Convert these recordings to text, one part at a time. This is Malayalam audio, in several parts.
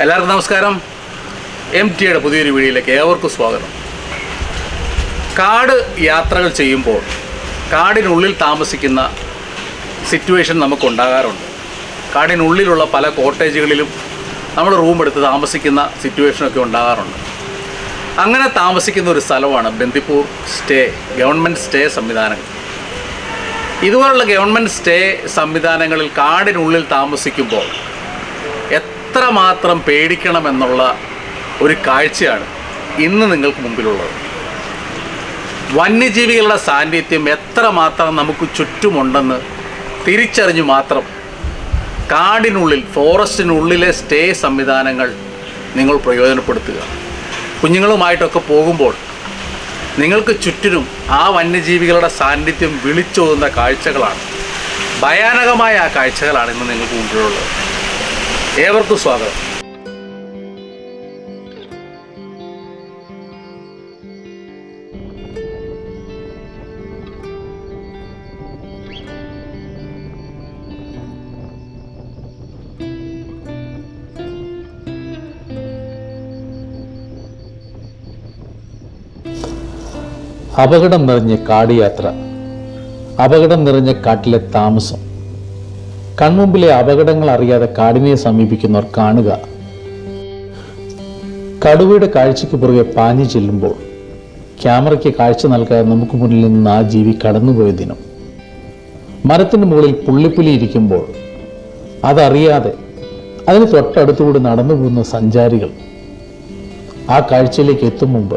എല്ലാവർക്കും നമസ്കാരം. എം ടിയുടെ പുതിയൊരു വീഡിയോയിലേക്ക് ഏവർക്കും സ്വാഗതം. കാട് യാത്രകൾ ചെയ്യുമ്പോൾ കാടിനുള്ളിൽ താമസിക്കുന്ന സിറ്റുവേഷൻ നമുക്ക് ഉണ്ടാകാറുണ്ട് കാടിനുള്ളിലുള്ള പല കോട്ടേജുകളിലും നമ്മൾ റൂം എടുത്ത് താമസിക്കുന്ന സിറ്റുവേഷനൊക്കെ ഉണ്ടാകാറുണ്ട്. അങ്ങനെ താമസിക്കുന്ന ഒരു സ്ഥലമാണ് ബന്ദിപ്പൂർ സ്റ്റേ ഗവൺമെന്റ് സ്റ്റേ സംവിധാനങ്ങൾ. ഇതുപോലുള്ള ഗവൺമെന്റ് സ്റ്റേ സംവിധാനങ്ങളിൽ കാടിനുള്ളിൽ താമസിക്കുമ്പോൾ എത്രമാത്രം പേടിക്കണമെന്നുള്ള ഒരു കാഴ്ചയാണ് ഇന്ന് നിങ്ങൾക്ക് മുമ്പിലുള്ളത്. വന്യജീവികളുടെ സാന്നിധ്യം എത്രമാത്രം നമുക്ക് ചുറ്റുമുണ്ടെന്ന് തിരിച്ചറിഞ്ഞു മാത്രം കാടിനുള്ളിൽ ഫോറസ്റ്റിനുള്ളിലെ സ്റ്റേ സംവിധാനങ്ങൾ നിങ്ങൾ പ്രയോജനപ്പെടുത്തുക. കുഞ്ഞുങ്ങളുമായിട്ടൊക്കെ പോകുമ്പോൾ നിങ്ങൾക്ക് ചുറ്റിനും ആ വന്യജീവികളുടെ സാന്നിധ്യം വിളിച്ചോതുന്ന കാഴ്ചകളാണ്. ഭയാനകമായ ആ കാഴ്ചകളാണ് ഇന്ന് നിങ്ങൾക്ക് മുമ്പിലുള്ളത്. ഏവർക്കും സ്വാഗതം. അപകടം നിറഞ്ഞ കാട് യാത്ര അപകടം നിറഞ്ഞ കാട്ടിലെ താമസം കൺമുമ്പിലെ അപകടങ്ങൾ അറിയാതെ കാടിനെ സമീപിക്കുന്നവർ കാണുക. കടുവയുടെ കാഴ്ചയ്ക്ക് പുറകെ പാഞ്ഞു ചെല്ലുമ്പോൾ ക്യാമറയ്ക്ക് കാഴ്ച നൽകാതെ നമുക്ക് മുന്നിൽ നിന്ന് ആ ജീവി കടന്നുപോയ ദിനം. മരത്തിന് മുകളിൽ പുള്ളിപ്പുലി ഇരിക്കുമ്പോൾ അതറിയാതെ അതിന് തൊട്ടടുത്തുകൂടി നടന്നു പോകുന്ന സഞ്ചാരികൾ ആ കാഴ്ചയിലേക്ക് എത്തും മുമ്പ്.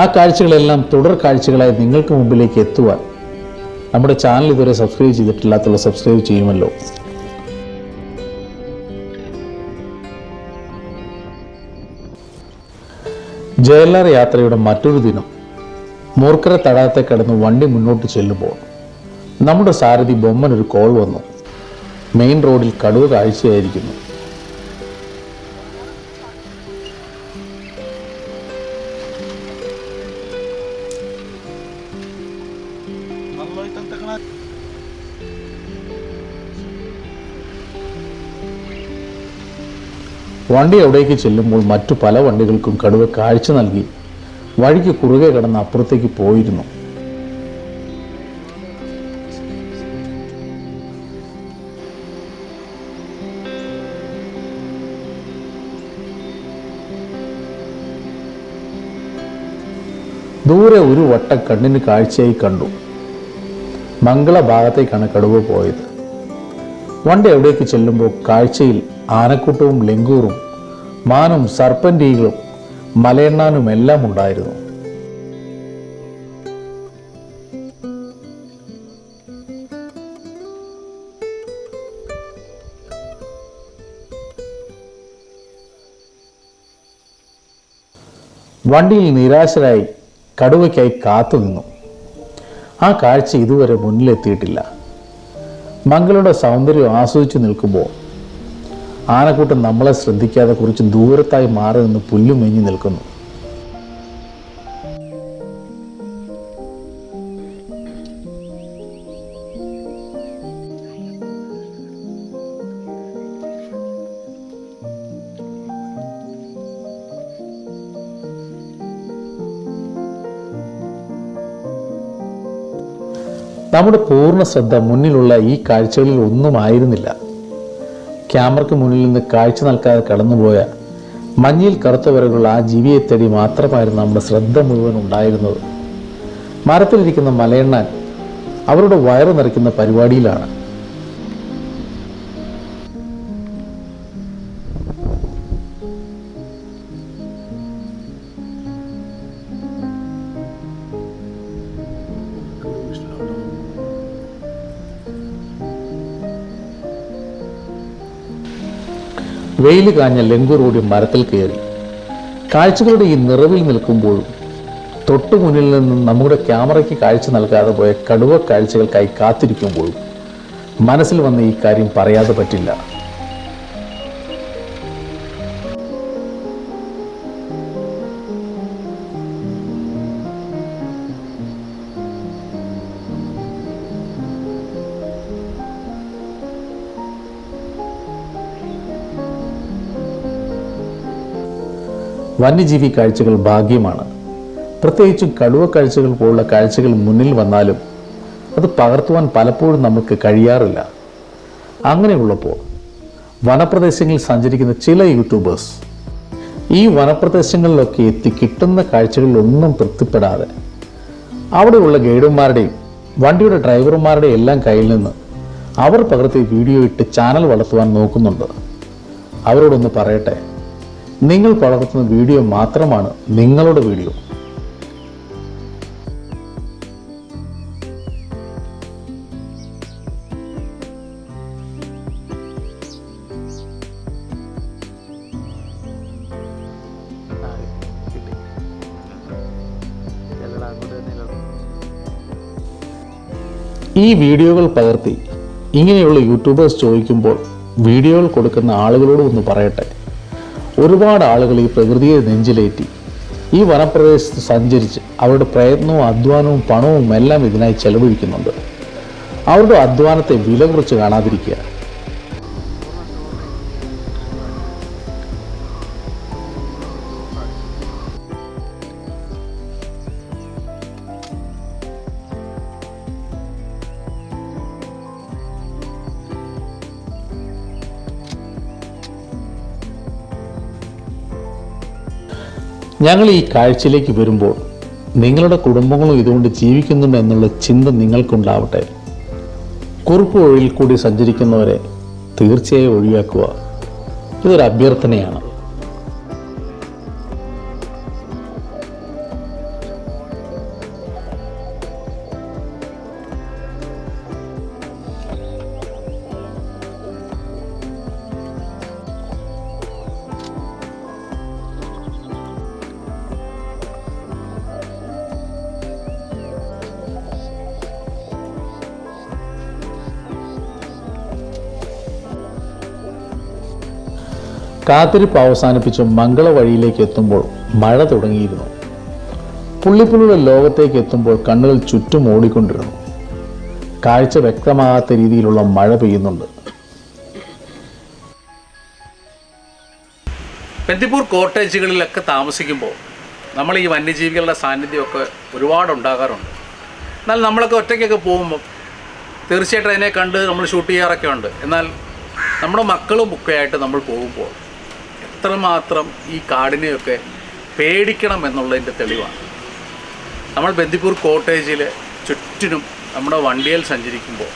ആ കാഴ്ചകളെല്ലാം തുടർ കാഴ്ചകളായി നിങ്ങൾക്ക് മുമ്പിലേക്ക് എത്തുവാൻ നമ്മുടെ ചാനൽ ഇതുവരെ സബ്സ്ക്രൈബ് ചെയ്തിട്ടില്ലാത്തുള്ള സബ്സ്ക്രൈബ് ചെയ്യുമല്ലോ. ജയലാർ യാത്രയുടെ മറ്റൊരു ദിനം. മൂർക്കര തടാകത്തെ കടന്ന് വണ്ടി മുന്നോട്ട് ചെല്ലുമ്പോൾ നമ്മുടെ സാരഥി ബൊമ്മനൊരു കോൾ വന്നു. മെയിൻ റോഡിൽ കടുവ കാഴ്ചയായിരിക്കുന്നു. വണ്ടി അവിടേക്ക് ചെല്ലുമ്പോൾ മറ്റു പല വണ്ടികൾക്കും കടുവ കാഴ്ച നൽകി വഴിക്ക് കുറുകെ കിടന്ന് അപ്പുറത്തേക്ക് പോയിരുന്നു. ദൂരെ ഒരു വട്ട കണ്ണിന് കാഴ്ചയായി കണ്ടു. മംഗള ഭാഗത്തേക്കാണ് കടുവ പോയത്. വണ്ടി എവിടേക്ക് ചെല്ലുമ്പോൾ കാഴ്ചയിൽ ആനക്കൂട്ടവും ലെങ്കൂറും മാനും സർപ്പന്റീകളും മലയെണ്ണാനും എല്ലാം ഉണ്ടായിരുന്നു. വണ്ടിയിൽ നിരാശരായി കടുവയ്ക്കായി കാത്തു നിന്നു. ആ കാഴ്ച ഇതുവരെ മുന്നിലെത്തിയിട്ടില്ല. മംഗളുടെ സൗന്ദര്യം ആസ്വദിച്ചു നിൽക്കുമ്പോൾ ആനക്കൂട്ടം നമ്മളെ ശ്രദ്ധിക്കാതെ കുറച്ച് ദൂരത്തായി മാറി നിന്ന് പുല്ലും മേഞ്ഞു നിൽക്കുന്നു. നമ്മുടെ പൂർണ ശ്രദ്ധ മുന്നിലുള്ള ഈ കാഴ്ചകളിൽ ഒന്നും ആയിരുന്നില്ല ക്യാമറയ്ക്ക് മുന്നിൽ നിന്ന് കാഴ്ച നൽകാതെ കടന്നുപോയ മഞ്ഞിൽ കറുത്ത വരകളുള്ള ആ ജീവിയെ തേടി മാത്രമായിരുന്നു നമ്മുടെ ശ്രദ്ധ മുഴുവൻ ഉണ്ടായിരുന്നത്. മരത്തിലിരിക്കുന്ന മലയെണ്ണാൻ അവരുടെ വയറ് നിറയ്ക്കുന്ന പരിപാടിയിലാണ്. വെയിൽ കാഞ്ഞ ലെങ്കുറോടി മരത്തിൽ കയറി. കാഴ്ചകളുടെ ഈ നിറവിൽ നിൽക്കുമ്പോഴും തൊട്ടു മുന്നിൽ നിന്നും നമ്മുടെ ക്യാമറയ്ക്ക് കാഴ്ച നൽകാതെ പോയ കടുവ കാഴ്ചകൾക്കായി കാത്തിരിക്കുമ്പോഴും മനസ്സിൽ വന്ന ഈ കാര്യം പറയാതെ പറ്റില്ല. വന്യജീവി കാഴ്ചകൾ ഭാഗ്യമാണ്. പ്രത്യേകിച്ചും കടുവ കാഴ്ചകൾ പോലുള്ള കാഴ്ചകൾ മുന്നിൽ വന്നാലും അത് പകർത്തുവാൻ പലപ്പോഴും നമുക്ക് കഴിയാറില്ല. അങ്ങനെയുള്ളപ്പോൾ വനപ്രദേശങ്ങളിൽ സഞ്ചരിക്കുന്ന ചില യൂട്യൂബേഴ്സ് ഈ വനപ്രദേശങ്ങളിലൊക്കെ എത്തി കിട്ടുന്ന കാഴ്ചകളിലൊന്നും തൃപ്തിപ്പെടാതെ അവിടെയുള്ള ഗൈഡുമാരുടെയും വണ്ടിയുടെ ഡ്രൈവർമാരുടെയും എല്ലാം കയ്യിൽ നിന്ന് അവർ പകർത്തി വീഡിയോ ഇട്ട് ചാനൽ വളർത്തുവാൻ നോക്കുന്നുണ്ട്. അവരോടൊന്ന് പറയട്ടെ? നിങ്ങൾ പകർത്തുന്ന വീഡിയോ മാത്രമാണ് നിങ്ങളുടെ വീഡിയോ. ഈ വീഡിയോകൾ പകർത്തി ഇങ്ങനെയുള്ള യൂട്യൂബേഴ്സ് ചോദിക്കുമ്പോൾ വീഡിയോകൾ കൊടുക്കുന്ന ആളുകളോട് ഒന്ന് പറയട്ടെ. ഒരുപാട് ആളുകൾ ഈ പ്രകൃതിയെ നെഞ്ചിലേറ്റി. ഈ വനപ്രദേശത്ത് സഞ്ചരിച്ച് അവരുടെ പ്രയത്നവും അധ്വാനവും പണവും എല്ലാം ഇതിനായി ചെലവഴിക്കുന്നുണ്ട്. അവരുടെ അധ്വാനത്തെ വില കുറച്ച് കാണാതിരിക്കുക. ഞങ്ങൾ ഈ കാഴ്ചയിലേക്ക് വരുമ്പോൾ നിങ്ങളുടെ കുടുംബങ്ങളും ഇതുകൊണ്ട് ജീവിക്കുന്നുണ്ട് എന്നുള്ള ചിന്ത നിങ്ങൾക്കുണ്ടാവട്ടെ. കുറുപ്പ് വഴിയിൽ കൂടി സഞ്ചരിക്കുന്നവരെ തീർച്ചയായും ഒഴിവാക്കുക. ഇതൊരു അഭ്യർത്ഥനയാണ്. കാത്തിരിപ്പ് അവസാനിപ്പിച്ച് മംഗള വഴിയിലേക്ക് എത്തുമ്പോൾ മഴ തുടങ്ങിയിരുന്നു. പുള്ളിപ്പുള്ളിയുടെ ലോകത്തേക്ക് എത്തുമ്പോൾ കണ്ണുകൾ ചുറ്റും ഓടിക്കൊണ്ടിരുന്നു. കാഴ്ച വ്യക്തമാകാത്ത രീതിയിലുള്ള മഴ പെയ്യുന്നുണ്ട്. ബന്ദിപ്പൂർ കോട്ടേജുകളിലൊക്കെ താമസിക്കുമ്പോൾ നമ്മൾ ഈ വന്യജീവികളുടെ സാന്നിധ്യമൊക്കെ ഒരുപാട് ഉണ്ടാകാറുണ്ട്. എന്നാൽ നമ്മളൊക്കെ ഒറ്റയ്ക്കൊക്കെ പോകുമ്പോൾ തീർച്ചയായിട്ടും അതിനെ കണ്ട് നമ്മൾ ഷൂട്ട് ചെയ്യാറൊക്കെ ഉണ്ട് എന്നാൽ നമ്മുടെ മക്കളും ഒക്കെ ആയിട്ട് നമ്മൾ പോകുമ്പോൾ എത്രമാത്രം ഈ കാടിനെയൊക്കെ പേടിക്കണം എന്നുള്ളതിന്റെ തെളിവാണ്. നമ്മൾ ബന്ദിപ്പൂർ കോട്ടേജിൽ ചുറ്റിനും നമ്മുടെ വണ്ടിയിൽ സഞ്ചരിക്കുമ്പോൾ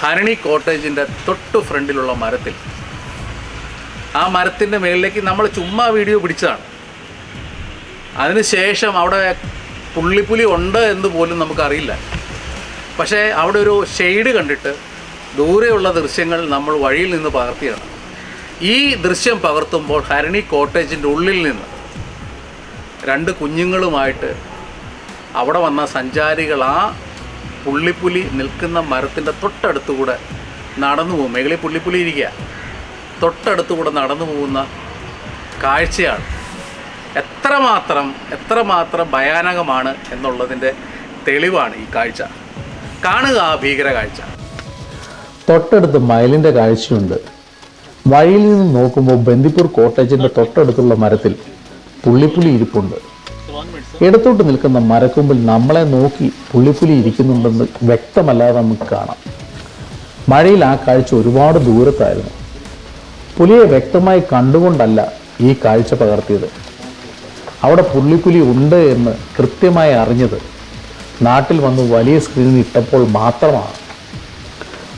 ഹരണി കോട്ടേജിന്റെ തൊട്ട് ഫ്രണ്ടിലുള്ള മരത്തിൽ ആ മരത്തിന്റെ മേളിലേക്ക് നമ്മൾ ചുമ്മാ വീഡിയോ പിടിച്ചതാണ്. അതിനുശേഷം അവിടെ പുള്ളിപ്പുലി ഉണ്ട് എന്ന് പോലും നമുക്കറിയില്ല. പക്ഷേ അവിടെ ഒരു ഷെയ്ഡ് കണ്ടിട്ട് ദൂരെയുള്ള ദൃശ്യങ്ങൾ നമ്മൾ വഴിയിൽ നിന്ന് പകർത്തിയതാണ്. ഈ ദൃശ്യം പകർത്തുമ്പോൾ ഹരണി കോട്ടേജിന്റെ ഉള്ളിൽ നിന്ന് രണ്ട് കുഞ്ഞുങ്ങളുമായിട്ട് അവിടെ വന്ന സഞ്ചാരികൾ ആ പുള്ളിപ്പുലി നിൽക്കുന്ന മരത്തിന്റെ തൊട്ടടുത്തുകൂടെ നടന്നു പോകും. മേഖലയിൽ പുള്ളിപ്പുലി ഇരിക്കുക. തൊട്ടടുത്തുകൂടെ നടന്നു പോകുന്ന കാഴ്ചയാണ്. എത്രമാത്രം എത്രമാത്രം ഭയാനകമാണ് എന്നുള്ളതിന്റെ തെളിവാണ് ഈ കാഴ്ച. കാണുക ആ ഭീകര കാഴ്ച. തൊട്ടടുത്ത് മയിലിന്റെ കാഴ്ചയുണ്ട്. വഴിയിൽ നിന്ന് നോക്കുമ്പോൾ ബന്ദിപ്പൂർ കോട്ടേജിന്റെ തൊട്ടടുത്തുള്ള മരത്തിൽ പുള്ളിപ്പുലി ഇരിപ്പുണ്ട്. ഇടത്തോട്ട് നിൽക്കുന്ന മരക്കൊമ്പിൽ നമ്മളെ നോക്കി പുള്ളിപ്പുലി ഇരിക്കുന്നുണ്ടെന്ന് വ്യക്തമല്ലാതെ നമുക്ക് കാണാം. മഴയിൽ ആ കാഴ്ച ഒരുപാട് ദൂരത്തായിരുന്നു. പുലിയെ വ്യക്തമായി കണ്ടുകൊണ്ടല്ല ഈ കാഴ്ച പകർത്തിയത്. അവിടെ പുള്ളിപ്പുലി ഉണ്ട് എന്ന് കൃത്യമായി അറിഞ്ഞത് നാട്ടിൽ വന്ന് വലിയ സ്ക്രീനിൽ ഇട്ടപ്പോൾ മാത്രമാണ്.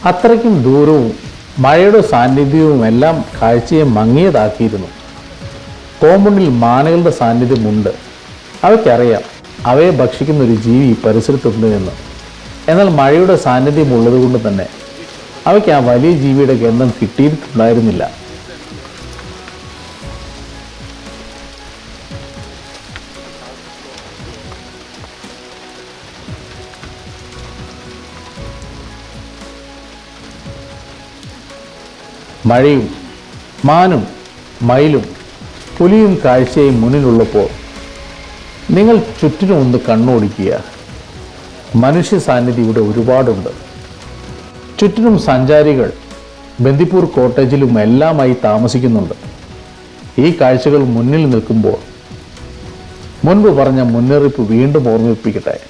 അത്രയ്ക്കും ദൂരവും മഴയുടെ സാന്നിധ്യവും എല്ലാം കാഴ്ചയെ മങ്ങിയതാക്കിയിരുന്നു. കോമ്പൗണ്ടിൽ മാനകളുടെ സാന്നിധ്യമുണ്ട്. അവയ്ക്കറിയാം അവയെ ഭക്ഷിക്കുന്ന ഒരു ജീവി പരിസരത്തുണ്ട് എന്ന്. എന്നാൽ മഴയുടെ സാന്നിധ്യം ഉള്ളതുകൊണ്ട് തന്നെ അവയ്ക്ക് ആ വലിയ ജീവിയുടെ ഗന്ധം കിട്ടിയിട്ടുണ്ടായിരുന്നില്ല. മഴയും മാനും മയിലും പുലിയും കാഴ്ചയും മുന്നിലുള്ളപ്പോൾ നിങ്ങൾ ചുറ്റിനും ഒന്ന് കണ്ണോടിക്കുക. മനുഷ്യ സാന്നിധ്യം ഇവിടെ ഒരുപാടുണ്ട്. ചുറ്റിനും സഞ്ചാരികൾ ബന്ദിപ്പൂർ കോട്ടേജിലും എല്ലാമായി താമസിക്കുന്നുണ്ട്. ഈ കാഴ്ചകൾ മുന്നിൽ നിൽക്കുമ്പോൾ മുൻപ് പറഞ്ഞ മുന്നറിയിപ്പ് വീണ്ടും ഓർമ്മിപ്പിക്കട്ടെ.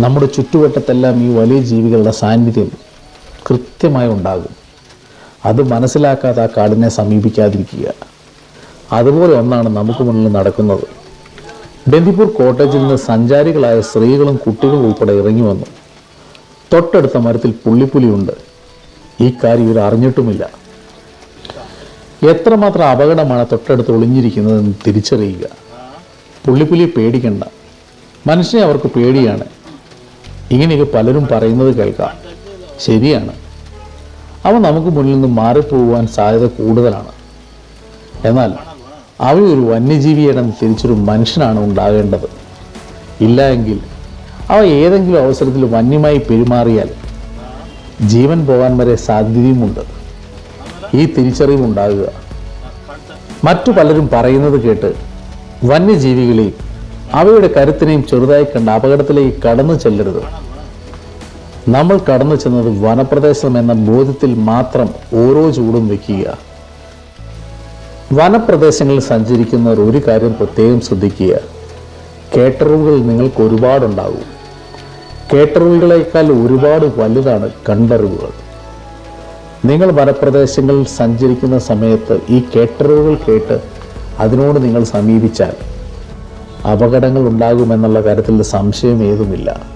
നമ്മുടെ ചുറ്റുവട്ടത്തെല്ലാം ഈ വലിയ ജീവികളുടെ സാന്നിധ്യം കൃത്യമായി ഉണ്ടാകും. അത് മനസ്സിലാക്കാതെ ആ കാടിനെ സമീപിക്കാതിരിക്കുക. അതുപോലെ ഒന്നാണ് നമുക്ക് മുന്നിൽ നടക്കുന്നത്. ബന്ദിപ്പൂർ കോട്ടേജിൽ നിന്ന് സഞ്ചാരികളായ സ്ത്രീകളും കുട്ടികളും ഉൾപ്പെടെ ഇറങ്ങി വന്നു. തൊട്ടടുത്ത മരത്തിൽ പുള്ളിപ്പുലിയുണ്ട്. ഈ കാര്യം ഇവർ അറിഞ്ഞിട്ടുമില്ല. എത്രമാത്രം അപകടമാണ് തൊട്ടടുത്ത് ഒളിഞ്ഞിരിക്കുന്നതെന്ന് തിരിച്ചറിയുക. പുള്ളിപ്പുലിയെ പേടിക്കണ്ട. മനുഷ്യനെ അവർക്ക് പേടിയാണ്. ഇങ്ങനെയൊക്കെ പലരും പറയുന്നത് കേൾക്കാം. ശരിയാണ്. അവ നമുക്ക് മുന്നിൽ നിന്ന് മാറിപ്പോകുവാൻ സാധ്യത കൂടുതലാണ്. എന്നാൽ അവയൊരു വന്യജീവിയാണെന്ന് തിരിച്ചൊരു മനുഷ്യനാണ് ഉണ്ടാകേണ്ടത്. ഇല്ല എങ്കിൽ അവ ഏതെങ്കിലും അവസരത്തിൽ വന്യമായി പെരുമാറിയാൽ ജീവൻ പോകാൻ വരെ സാധ്യതയുമുണ്ട്. ഈ തിരിച്ചറിവ് തിരിച്ചറിവുണ്ടാകുക മറ്റു പലരും പറയുന്നത് കേട്ട് വന്യജീവികളെയും അവയുടെ കരുത്തിനെയും ചെറുതായി കണ്ട് അപകടത്തിലേക്ക് കടന്നു ചെല്ലരുത്. നമ്മൾ കടന്നു ചെന്നത് വനപ്രദേശം എന്ന ബോധ്യത്തിൽ മാത്രം ഓരോ ചൂടും വയ്ക്കുക വനപ്രദേശങ്ങളിൽ സഞ്ചരിക്കുന്നവർ ഒരു കാര്യം പ്രത്യേകം ശ്രദ്ധിക്കുക. കേട്ടറിവുകൾ നിങ്ങൾക്ക് ഒരുപാടുണ്ടാകും കേട്ടറിവുകളേക്കാൾ ഒരുപാട് വലുതാണ് കണ്ടറിവുകൾ നിങ്ങൾ വനപ്രദേശങ്ങളിൽ സഞ്ചരിക്കുന്ന സമയത്ത് ഈ കേട്ടറിവുകൾ കേട്ട് അതിനോട് നിങ്ങൾ സമീപിച്ചാൽ അപകടങ്ങൾ ഉണ്ടാകുമെന്നുള്ള കാര്യത്തിൽ സംശയം ഏതുമില്ല.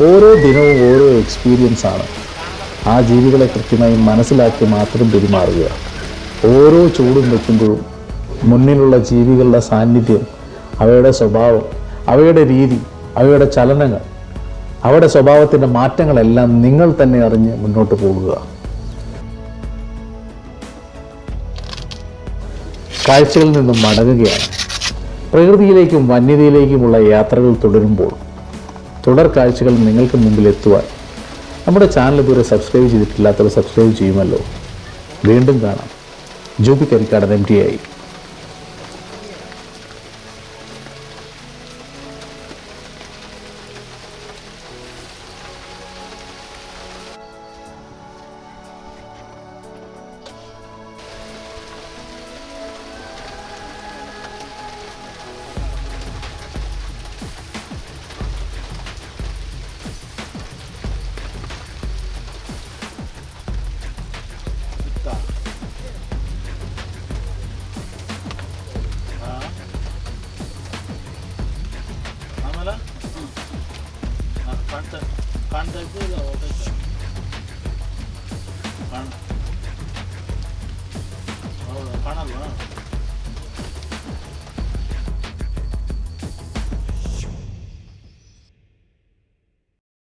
ഓരോ ദിനവും ഓരോ എക്സ്പീരിയൻസ് ആണ്. ആ ജീവികളെ കൃത്യമായി മനസ്സിലാക്കി മാത്രം പെരുമാറുക. ഓരോ ചൂടും വയ്ക്കുമ്പോഴും മുന്നിലുള്ള ജീവികളുടെ സാന്നിധ്യം അവയുടെ സ്വഭാവം അവയുടെ രീതി അവയുടെ ചലനങ്ങൾ അവയുടെ സ്വഭാവത്തിന്റെ മാറ്റങ്ങളെല്ലാം നിങ്ങൾ തന്നെ അറിഞ്ഞ് മുന്നോട്ട് പോകുക. കാഴ്ചകളിൽ നിന്നും മടങ്ങുകയാണ്. പ്രകൃതിയിലേക്കും വന്യതയിലേക്കുമുള്ള യാത്രകൾ തുടരുമ്പോൾ തുടർ കാഴ്ചകൾ നിങ്ങൾക്ക് മുമ്പിൽ എത്തുവാൻ നമ്മുടെ ചാനൽ ഇതുവരെ സബ്സ്ക്രൈബ് ചെയ്തിട്ടില്ലാത്തവർ സബ്സ്ക്രൈബ് ചെയ്യുമല്ലോ. വീണ്ടും കാണാം. ജൂബി കരിക്കാടൻ എം ടി ആയി.